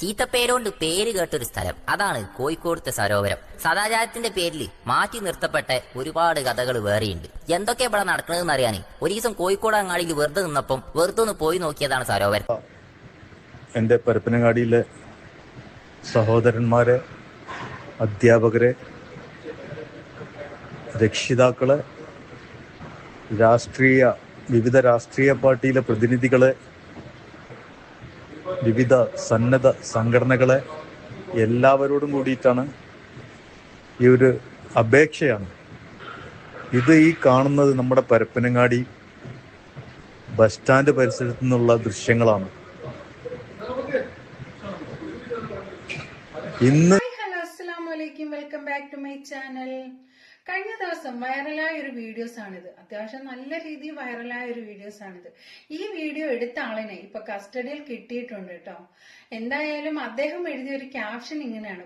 ചീത്തപ്പേരോണ്ട് പേര് കേട്ടൊരു സ്ഥലം. അതാണ് കോഴിക്കോടത്തെ സരോവരം. സദാചാരത്തിന്റെ പേരിൽ മാറ്റി നിർത്തപ്പെട്ട ഒരുപാട് കഥകൾ വേറെയുണ്ട്. എന്തൊക്കെ ഇവിടെ നടക്കണതെന്ന് അറിയാൻ ഒരു ദിവസം കോഴിക്കോട് അങ്ങാടിയിൽ വെറുതെ നിന്നപ്പം വെറുതെ ഒന്ന് പോയി നോക്കിയതാണ് സരോവരം. എന്റെ പരപ്പനങ്ങാടിയിലെ സഹോദരന്മാരെ അധ്യാപകരെ രക്ഷിതാക്കളെ രാഷ്ട്രീയ വിവിധ രാഷ്ട്രീയ പാർട്ടിയിലെ പ്രതിനിധികളെ വിവിധ സന്നദ്ധ സംഘടനകളെ എല്ലാവരോടും കൂടിയിട്ടാണ് ഈ ഒരു അപേക്ഷയാണ്. ഇത് ഈ കാണുന്നത് നമ്മുടെ പരപ്പനങ്ങാടി ബസ് സ്റ്റാൻഡ് പരിസരത്തു നിന്നുള്ള ദൃശ്യങ്ങളാണ്. ഇന്ന് welcome back to my channel. കഴിഞ്ഞ ദിവസം വൈറലായ ഒരു വീഡിയോസ് ആണിത് അത്യാവശ്യം നല്ല രീതിയിൽ വൈറലായ ഒരു വീഡിയോസ് ആണിത് ഈ വീഡിയോ എടുത്ത ആളിനെ ഇപ്പൊ കസ്റ്റഡിയിൽ കിട്ടിയിട്ടുണ്ട് കേട്ടോ. എന്തായാലും അദ്ദേഹം എഴുതിയ ഒരു ക്യാപ്ഷൻ ഇങ്ങനെയാണ്.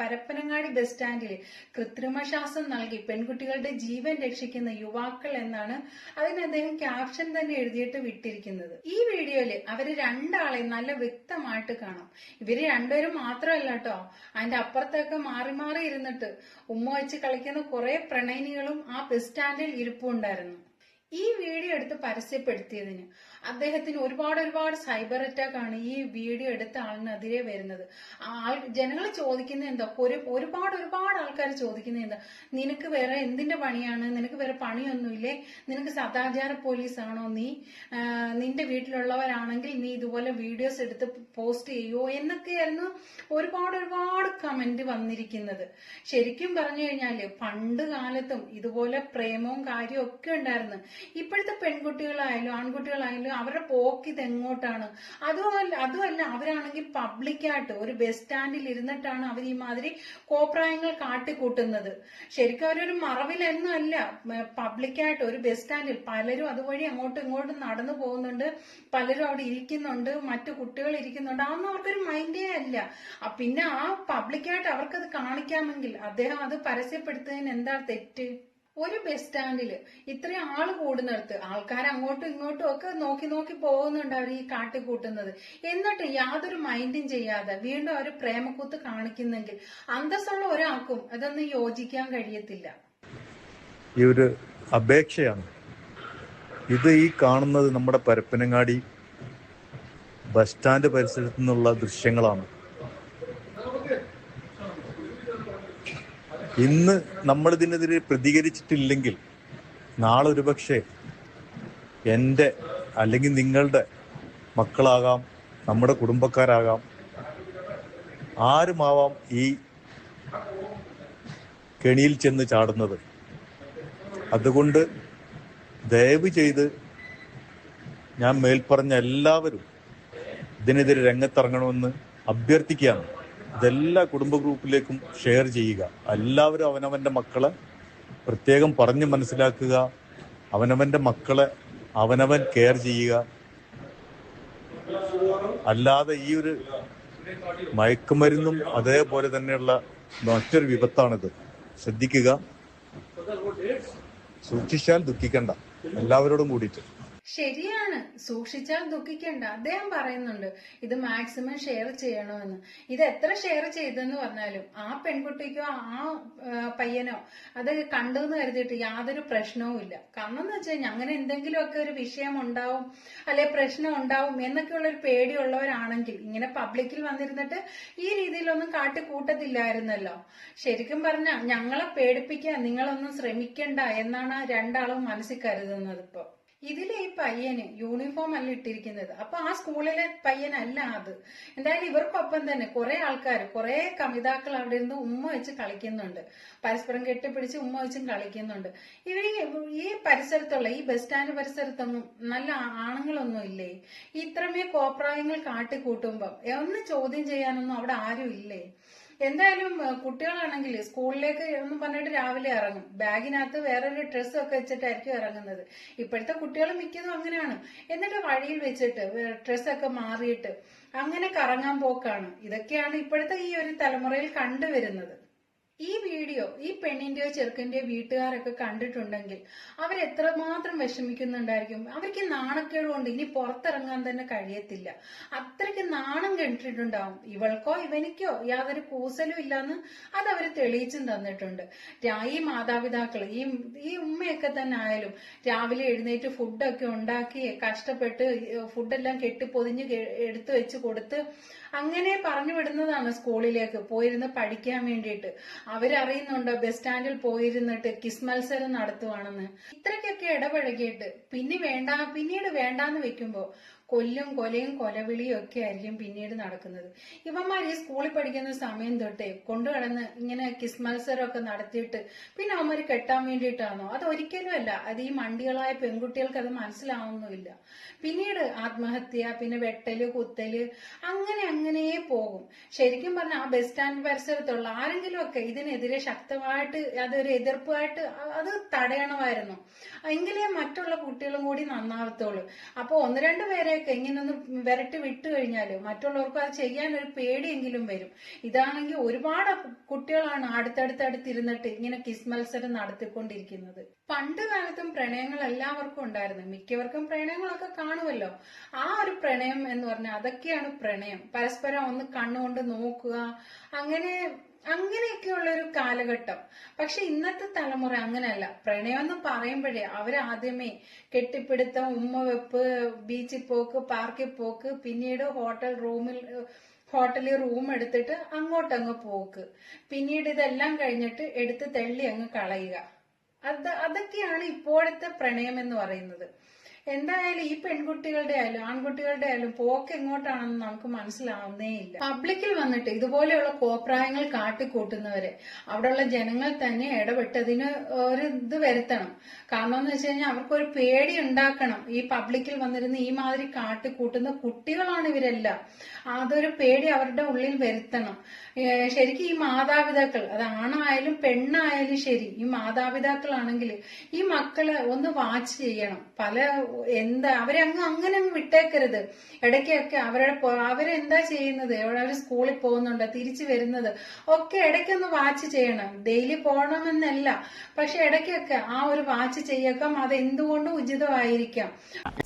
പരപ്പനങ്ങാടി ബസ് സ്റ്റാൻഡിൽ കൃത്രിമ ശ്വാസം നൽകി പെൺകുട്ടികളുടെ ജീവൻ രക്ഷിക്കുന്ന യുവാക്കൾ എന്നാണ് അതിന് അദ്ദേഹം ക്യാപ്ഷൻ തന്നെ എഴുതിയിട്ട് വിട്ടിരിക്കുന്നത്. ഈ വീഡിയോയിൽ അവർ രണ്ടാളെ നല്ല വ്യക്തമായിട്ട് കാണാം. ഇവർ രണ്ടുപേരും മാത്രമല്ല കേട്ടോ. അതിന്റെ അപ്പുറത്തൊക്കെ മാറി മാറി ഇരുന്നിട്ട് ഉമ്മ വെച്ച് കളിക്കുന്ന കുറെ പ്രണയിനികളും ആ ബസ് സ്റ്റാൻഡിൽ ഇരിപ്പുണ്ടായിരുന്നു. ഈ വീഡിയോ എടുത്ത് പരസ്യപ്പെടുത്തിയതിന് അദ്ദേഹത്തിന് ഒരുപാട് ഒരുപാട് സൈബർ അറ്റാക്ക് ആണ് ഈ വീഡിയോ എടുത്ത ആളിനെതിരെ വരുന്നത്. ആൾ ജനങ്ങൾ ചോദിക്കുന്നത് എന്താ? ഒരു ഒരുപാട് ഒരുപാട് ആൾക്കാർ ചോദിക്കുന്നത് എന്താ? നിനക്ക് വേറെ എന്തിന്റെ പണിയാണ്? നിനക്ക് വേറെ പണിയൊന്നുമില്ലേ? നിനക്ക് സദാചാര പോലീസ് ആണോ നീ നിന്റെ വീട്ടിലുള്ളവരാണെങ്കിൽ നീ ഇതുപോലെ വീഡിയോസ് എടുത്ത് പോസ്റ്റ് ചെയ്യുമോ എന്നൊക്കെയായിരുന്നു ഒരുപാട് ഒരുപാട് കമന്റ് വന്നിരിക്കുന്നത്. ശരിക്കും പറഞ്ഞു കഴിഞ്ഞാൽ പണ്ട് കാലത്തും ഇതുപോലെ പ്രേമവും കാര്യവും ഒക്കെ ഉണ്ടായിരുന്നു. ഇപ്പോഴത്തെ പെൺകുട്ടികളായാലും ആൺകുട്ടികളായാലും അവരുടെ പോക്ക് ഇത് എങ്ങോട്ടാണ് അതുമല്ല അതുമല്ല അവരാണെങ്കിൽ പബ്ലിക്കായിട്ട് ഒരു ബസ് സ്റ്റാൻഡിൽ ഇരുന്നിട്ടാണ് അവർ ഈ മാതിരി കോപ്രായങ്ങൾ കാട്ടിക്കൂട്ടുന്നത്. ശരിക്കും അവരൊരു മറവിലെന്നല്ല പബ്ലിക്കായിട്ട് ഒരു ബസ് സ്റ്റാൻഡിൽ പലരും അതുവഴി അങ്ങോട്ടും ഇങ്ങോട്ടും നടന്നു പോകുന്നുണ്ട്. പലരും അവിടെ ഇരിക്കുന്നുണ്ട്. മറ്റു കുട്ടികൾ ഇരിക്കുന്നുണ്ട്. അതൊന്നും അവർക്കൊരു മൈൻഡേ അല്ല. പിന്നെ ആ പബ്ലിക്കായിട്ട് അവർക്കത് കാണിക്കാമെങ്കിൽ അദ്ദേഹം അത് പരസ്യപ്പെടുത്തുന്നതിന് എന്താ തെറ്റ്? ഒരു ബസ് സ്റ്റാൻഡിൽ ഇത്രയും ആൾ കൂടുന്നിടത്ത് ആൾക്കാർ അങ്ങോട്ടും ഇങ്ങോട്ടും ഒക്കെ നോക്കി നോക്കി പോകുന്നുണ്ട് അവർ ഈ കാട്ടിക്കൂട്ടുന്നത് എന്നിട്ട് യാതൊരു മൈൻഡും ചെയ്യാതെ വീണ്ടും അവർ പ്രേമക്കൂത്ത് കാണിക്കുന്നെങ്കിൽ അന്തസ്സുള്ള ഒരാൾക്കും അതൊന്നും യോജിക്കാൻ കഴിയത്തില്ല. ഈ ഒരു അപേക്ഷയാണ്. ഇത് ഈ കാണുന്നത് നമ്മുടെ പരപ്പനങ്ങാടി ബസ് സ്റ്റാൻഡ് പരിസരത്തു നിന്നുള്ള ദൃശ്യങ്ങളാണ്. ഇന്ന് നമ്മൾ ഇതിനെതിരെ പ്രതികരിച്ചിട്ടില്ലെങ്കിൽ നാളെ ഒരുപക്ഷെ എന്റെ അല്ലെങ്കിൽ നിങ്ങളുടെ മക്കളാകാം നമ്മുടെ കുടുംബക്കാരാകാം ആരുമാവാം ഈ കെണിയിൽ ചെന്ന് ചാടുന്നത്. അതുകൊണ്ട് ദയവ് ചെയ്ത് ഞാൻ മേൽപ്പറഞ്ഞ എല്ലാവരും ഇതിനെതിരെ രംഗത്തിറങ്ങണമെന്ന് അഭ്യർത്ഥിക്കുകയാണ്. ഇതെല്ലാ കുടുംബ ഗ്രൂപ്പിലേക്കും ഷെയർ ചെയ്യുക. എല്ലാവരും അവനവന്റെ മക്കളെ പ്രത്യേകം പറഞ്ഞ് മനസ്സിലാക്കുക. അവനവന്റെ മക്കളെ അവനവൻ കെയർ ചെയ്യുക. അല്ലാതെ ഈ ഒരു മയക്കുമരുന്നും അതേപോലെ തന്നെയുള്ള മറ്റൊരു വിപത്താണിത്. ശ്രദ്ധിക്കുക. സൂക്ഷിച്ചാൽ ദുഃഖിക്കണ്ട. എല്ലാവരോടും കൂടിയിട്ട്. ശരിയാണ്. സൂക്ഷിച്ചാൽ ദുഃഖിക്കണ്ട. അദ്ദേഹം പറയുന്നുണ്ട് ഇത് മാക്സിമം ഷെയർ ചെയ്യണമെന്ന്. ഇത് എത്ര ഷെയർ ചെയ്തെന്ന് പറഞ്ഞാലും ആ പെൺകുട്ടിക്കോ ആ പയ്യനോ അത് കണ്ടു എന്ന് കരുതിയിട്ട് യാതൊരു പ്രശ്നവും ഇല്ല. കാരണം എന്ന് വെച്ചാൽ അങ്ങനെ എന്തെങ്കിലുമൊക്കെ ഒരു വിഷയം ഉണ്ടാവും അല്ലെ പ്രശ്നം ഉണ്ടാവും എന്നൊക്കെയുള്ള ഒരു പേടിയുള്ളവരാണെങ്കിൽ ഇങ്ങനെ പബ്ലിക്കിൽ വന്നിരുന്നിട്ട് ഈ രീതിയിലൊന്നും കാട്ടി കൂട്ടത്തില്ലായിരുന്നല്ലോ ശരിക്കും പറഞ്ഞ ഞങ്ങളെ പേടിപ്പിക്കാൻ നിങ്ങളൊന്നും ശ്രമിക്കണ്ട എന്നാണ് രണ്ടാളും മനസ്സിൽ കരുതുന്നത് ഇപ്പൊ. ഇതിലെ ഈ പയ്യന് യൂണിഫോം അല്ല ഇട്ടിരിക്കുന്നത്. അപ്പൊ ആ സ്കൂളിലെ പയ്യനല്ല അത്. എന്തായാലും ഇവർക്കൊപ്പം തന്നെ കുറെ ആൾക്കാർ കുറെ കവിതാക്കൾ അവിടെ ഇരുന്ന് ഉമ്മ വെച്ച് കളിക്കുന്നുണ്ട്. പരസ്പരം കെട്ടിപ്പിടിച്ച് ഉമ്മ വെച്ചും കളിക്കുന്നുണ്ട്. ഇവർ ഈ പരിസരത്തുള്ള ഈ ബസ് സ്റ്റാൻഡ് പരിസരത്തൊന്നും നല്ല ആണുങ്ങളൊന്നും ഇല്ലേ? ഇത്രമേ കോപ്രായങ്ങൾ കാട്ടിക്കൂട്ടുമ്പം ഒന്ന് ചോദ്യം ചെയ്യാനൊന്നും അവിടെ ആരും ഇല്ലേ? എന്തായാലും കുട്ടികളാണെങ്കിൽ സ്കൂളിലേക്ക് എന്ന് പറഞ്ഞിട്ട് രാവിലെ ഇറങ്ങും. ബാഗിനകത്ത് വേറൊരു ഡ്രസ്സ് ഒക്കെ വെച്ചിട്ടായിരിക്കും ഇറങ്ങുന്നത്. ഇപ്പോഴത്തെ കുട്ടികൾ മിക്കതും അങ്ങനെയാണ്. എന്നിട്ട് വഴിയിൽ വെച്ചിട്ട് ഡ്രസ്സൊക്കെ മാറിയിട്ട് അങ്ങനെ കറങ്ങാൻ പോക്കാണ്. ഇതൊക്കെയാണ് ഇപ്പോഴത്തെ ഈ ഒരു തലമുറയിൽ കണ്ടുവരുന്നത്. ഈ വീഡിയോ ഈ പെണ്ണിന്റെയോ ചെറുക്കന്റെയോ വീട്ടുകാരൊക്കെ കണ്ടിട്ടുണ്ടെങ്കിൽ അവരെത്രമാത്രം വിഷമിക്കുന്നുണ്ടായിരിക്കും. അവർക്ക് നാണക്കേട് കൊണ്ട് ഇനി പുറത്തിറങ്ങാൻ തന്നെ കഴിയത്തില്ല. അത്രയ്ക്ക് നാണം കെട്ടിട്ടുണ്ടാവും. ഇവൾക്കോ ഇവനിക്കോ യാതൊരു കൂസലും ഇല്ലാന്ന് അത് അവർ തെളിയിച്ചും തന്നിട്ടുണ്ട്. ഈ മാതാപിതാക്കൾ ഈ ഈ ഉമ്മയൊക്കെ തന്നെ ആയാലും രാവിലെ എഴുന്നേറ്റ് ഫുഡൊക്കെ ഉണ്ടാക്കി കഷ്ടപ്പെട്ട് ഫുഡെല്ലാം കെട്ടി പൊതിഞ്ഞ് എടുത്തു വെച്ച് കൊടുത്ത് അങ്ങനെ പറഞ്ഞു വിടുന്നതാണ് സ്കൂളിലേക്ക് പോയിരുന്ന് പഠിക്കാൻ വേണ്ടിയിട്ട്. അവരറിയുന്നുണ്ടോ ബസ് സ്റ്റാൻഡിൽ പോയിരുന്നിട്ട് കിസ് മത്സരം നടത്തുവാണെന്ന്? ഇത്രയ്ക്കൊക്കെ ഇടപഴകിയിട്ട് പിന്നെ വേണ്ട പിന്നീട് വേണ്ടാന്ന് വെക്കുമ്പോ കൊല്ലും കൊലയും കൊലവിളിയും ഒക്കെ ആയിരിക്കും പിന്നീട് നടക്കുന്നത്. ഇവന്മാർ ഈ സ്കൂളിൽ പഠിക്കുന്ന സമയം തൊട്ടേ കൊണ്ടു കടന്ന് ഇങ്ങനെ കിസ് മത്സരമൊക്കെ നടത്തിയിട്ട് പിന്നെ അവന്മാർ കെട്ടാൻ വേണ്ടിയിട്ടാണോ? അത് ഒരിക്കലും അല്ല. അത് ഈ മണ്ടികളായ പെൺകുട്ടികൾക്ക് അത് മനസ്സിലാവുന്നുമില്ല. പിന്നീട് ആത്മഹത്യ പിന്നെ വെട്ടൽ കുത്തൽ അങ്ങനെ അങ്ങനെ പോകും. ശരിക്കും പറഞ്ഞാൽ ആ ബസ് സ്റ്റാൻഡ് പരിസരത്തുള്ള ആരെങ്കിലും ഒക്കെ ഇതിനെതിരെ ശക്തമായിട്ട് അതൊരു എതിർപ്പായിട്ട് അത് തടയണമായിരുന്നു. എങ്കിലേ മറ്റുള്ള കുട്ടികളും കൂടി നന്നാവത്തുള്ളൂ. അപ്പൊ ഒന്ന് രണ്ട് പേരെയൊക്കെ ഇങ്ങനെ ഒന്ന് വിരട്ടി വിട്ടു കഴിഞ്ഞാൽ മറ്റുള്ളവർക്ക് അത് ചെയ്യാൻ ഒരു പേടിയെങ്കിലും വരും. ഇതാണെങ്കിൽ ഒരുപാട് കുട്ടികളാണ് അടുത്തടുത്തടുത്തിരുന്നിട്ട് ഇങ്ങനെ കിസ് മത്സരം നടത്തിക്കൊണ്ടിരിക്കുന്നത്. പണ്ട് കാലത്തും പ്രണയങ്ങൾ എല്ലാവർക്കും ഉണ്ടായിരുന്നു. മിക്കവർക്കും പ്രണയങ്ങളൊക്കെ കാണുമല്ലോ ആ ഒരു പ്രണയം എന്ന് പറഞ്ഞാൽ അതൊക്കെയാണ് പ്രണയം. പരസ്പരം ഒന്ന് കണ്ണുകൊണ്ട് നോക്കുക. അങ്ങനെ അങ്ങനെയൊക്കെയുള്ള ഒരു കാലഘട്ടം. പക്ഷെ ഇന്നത്തെ തലമുറ അങ്ങനെയല്ല. പ്രണയം എന്ന് പറയുമ്പോഴേ അവരാദ്യമേ കെട്ടിപ്പിടുത്തം ഉമ്മ വെപ്പ് ബീച്ചിൽ പോക്ക് പാർക്കിൽ പോക്ക് പിന്നീട് ഹോട്ടൽ റൂമിൽ ഹോട്ടലിൽ റൂം എടുത്തിട്ട് അങ്ങോട്ടങ്ങ് പോക്ക്. പിന്നീട് ഇതെല്ലാം കഴിഞ്ഞിട്ട് എടുത്ത് തള്ളി അങ്ങ് കളയുക. അത് അതൊക്കെയാണ് ഇപ്പോഴത്തെ പ്രണയം എന്ന് പറയുന്നത്. എന്തായാലും ഈ പെൺകുട്ടികളുടെ ആയാലും ആൺകുട്ടികളുടെ ആയാലും പോക്ക് എങ്ങോട്ടാണെന്ന് നമുക്ക് മനസ്സിലാവുന്നേ ഇല്ല. പബ്ലിക്കിൽ വന്നിട്ട് ഇതുപോലെയുള്ള കോപ്രായങ്ങൾ കാട്ടിക്കൂട്ടുന്നവരെ അവിടെയുള്ള ജനങ്ങൾ തന്നെ ഇടപെട്ടതിന് ഒരു ഇത് വരുത്തണം. കാരണം എന്ന് വെച്ച് കഴിഞ്ഞാൽ അവർക്കൊരു പേടി ഉണ്ടാക്കണം. ഈ പബ്ലിക്കിൽ വന്നിരുന്ന് ഈ മാതിരി കാട്ടിക്കൂട്ടുന്ന കുട്ടികളാണ് ഇവരെല്ലാം. അതൊരു പേടി അവരുടെ ഉള്ളിൽ വരുത്തണം. ശരിക്കും ഈ മാതാപിതാക്കൾ അത് ആണായാലും പെണ്ണായാലും ശരി ഈ മാതാപിതാക്കളാണെങ്കിൽ ഈ മക്കളെ ഒന്ന് വാച്ച് ചെയ്യണം. പല എന്താ? അവരെ അങ്ങ് അങ്ങനെ അങ്ങ് വിട്ടേക്കരുത്. ഇടയ്ക്കൊക്കെ അവരുടെ അവരെന്താ ചെയ്യുന്നത്? അവർ സ്കൂളിൽ പോകുന്നുണ്ട് തിരിച്ചു വരുന്നത്. ഒക്കെ ഇടയ്ക്കൊന്ന് വാച്ച് ചെയ്യണം. ഡെയിലി പോകണമെന്നല്ല. പക്ഷെ ഇടയ്ക്കൊക്കെ ആ ഒരു വാച്ച് ചെയ്യക്കം അത് എന്തുകൊണ്ടും ഉചിതമായിരിക്കാം.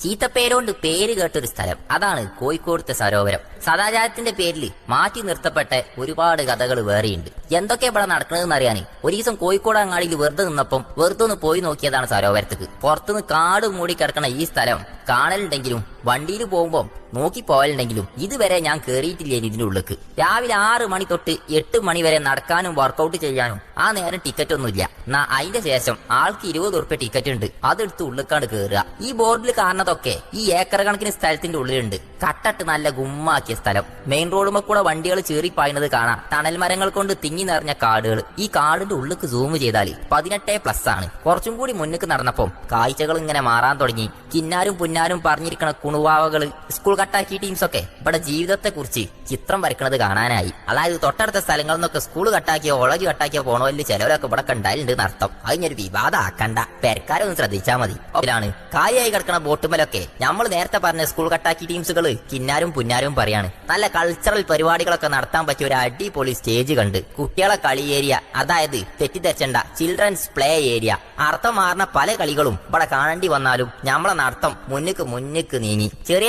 ചീത്തപ്പേരോണ്ട് പേര് കേട്ടൊരു സ്ഥലം. അതാണ് കോഴിക്കോടത്തെ സരോവരം. സദാചാരത്തിന്റെ പേരിൽ മാറ്റി നിർത്തപ്പെട്ട ഒരുപാട് കഥകൾ വേറെയുണ്ട്. എന്തൊക്കെ ഇവിടെ നടക്കണതെന്ന് അറിയാൻ ഒരു ദിവസം കോഴിക്കോട് അങ്ങാടിയിൽ വെറുതെ നിന്നപ്പം വെറുതെ ഒന്ന് പോയി നോക്കിയതാണ് സരോവരത്തേക്ക്. പുറത്തുനിന്ന് കാട് മൂടി കിടക്കണ ഈ സ്ഥലം കാണലുണ്ടെങ്കിലും വണ്ടിയിൽ പോകുമ്പോൾ നോക്കി പോയാലുണ്ടെങ്കിലും ഇതുവരെ ഞാൻ കേറിയിട്ടില്ല ഇതിന്റെ ഉള്ളിക്ക് രാവിലെ ആറ് മണി തൊട്ട് എട്ട് മണി വരെ നടക്കാനും വർക്കൗട്ട് ചെയ്യാനും ആ നേരം ടിക്കറ്റ് ഒന്നുമില്ല എന്നാ അതിന്റെ ശേഷം ആൾക്ക് ഇരുപത് ഉറുപ്പ്യ ടിക്കറ്റ് ഉണ്ട് അതെടുത്ത് ഉള്ളിക്കാണ് കയറുക ഈ ബോർഡിൽ കാണുന്നതൊക്കെ ഈ ഏക്കർ കണക്കിന് സ്ഥലത്തിന്റെ ഉള്ളിലുണ്ട്. കട്ടട്ട് നല്ല ഗുമ്മാക്കിയ സ്ഥലം. മെയിൻ റോഡുമ്മ കൂടെ വണ്ടികൾ ചീറിപ്പായുന്നത് കാണാം. തണൽ മരങ്ങൾ കൊണ്ട് തിങ്ങി നിറഞ്ഞ കാടുകൾ. ഈ കാടിന്റെ ഉള്ളിക്ക് സൂം ചെയ്താൽ പതിനെട്ടേ പ്ലസ് ആണ്. കുറച്ചും കൂടി മുന്നിക്ക് നടന്നപ്പം കാഴ്ചകൾ ഇങ്ങനെ മാറാൻ തുടങ്ങി. കിന്നാരും പുന്നാരും പറഞ്ഞിരിക്കണ കുണുവാവകൾ സ്കൂൾ കട്ടാക്കി ടീംസ് ഒക്കെ ഇവിടെ ജീവിതത്തെ കുറിച്ച് ചിത്രം വരക്കണത് കാണാനായി. അതായത് തൊട്ടടുത്ത സ്ഥലങ്ങളിൽ നിന്നൊക്കെ സ്കൂൾ കട്ടാക്കിയോ കോളേജ് കട്ടാക്കിയോ പോണവല്ല് ചിലവരൊക്കെ ഇവിടെ കണ്ടാലുണ്ട് അർത്ഥം അതിനൊരു വിവാദം ആക്കണ്ട പേർക്കാരൊന്നും ശ്രദ്ധിച്ചാ ശ്രദ്ധിച്ചാൽ മതി. അതിലാണ് കാര്യമായി കിടക്കണ ബോട്ടുമലൊക്കെ നമ്മൾ നേരത്തെ പറഞ്ഞ സ്കൂൾ കട്ടാക്കി ടീംസുകൾ കിന്നാരും പുന്നാരും പറയാണ്. നല്ല കൾച്ചറൽ പരിപാടികളൊക്കെ നടത്താൻ പറ്റിയ ഒരു അടിപൊളി സ്റ്റേജ് കണ്ട്. കുട്ടികളെ കളി ഏരിയ അതായത് തെറ്റിദ്ധരിച്ചണ്ട ചിൽഡ്രൻസ് പ്ലേ ഏരിയ അർത്ഥം മാറുന്ന പല കളികളും ഇവിടെ കാണേണ്ടി വന്നാലും നമ്മളെ നടത്തം മുന്നിക്ക് മുന്നിക്ക് നീങ്ങി ചെറിയ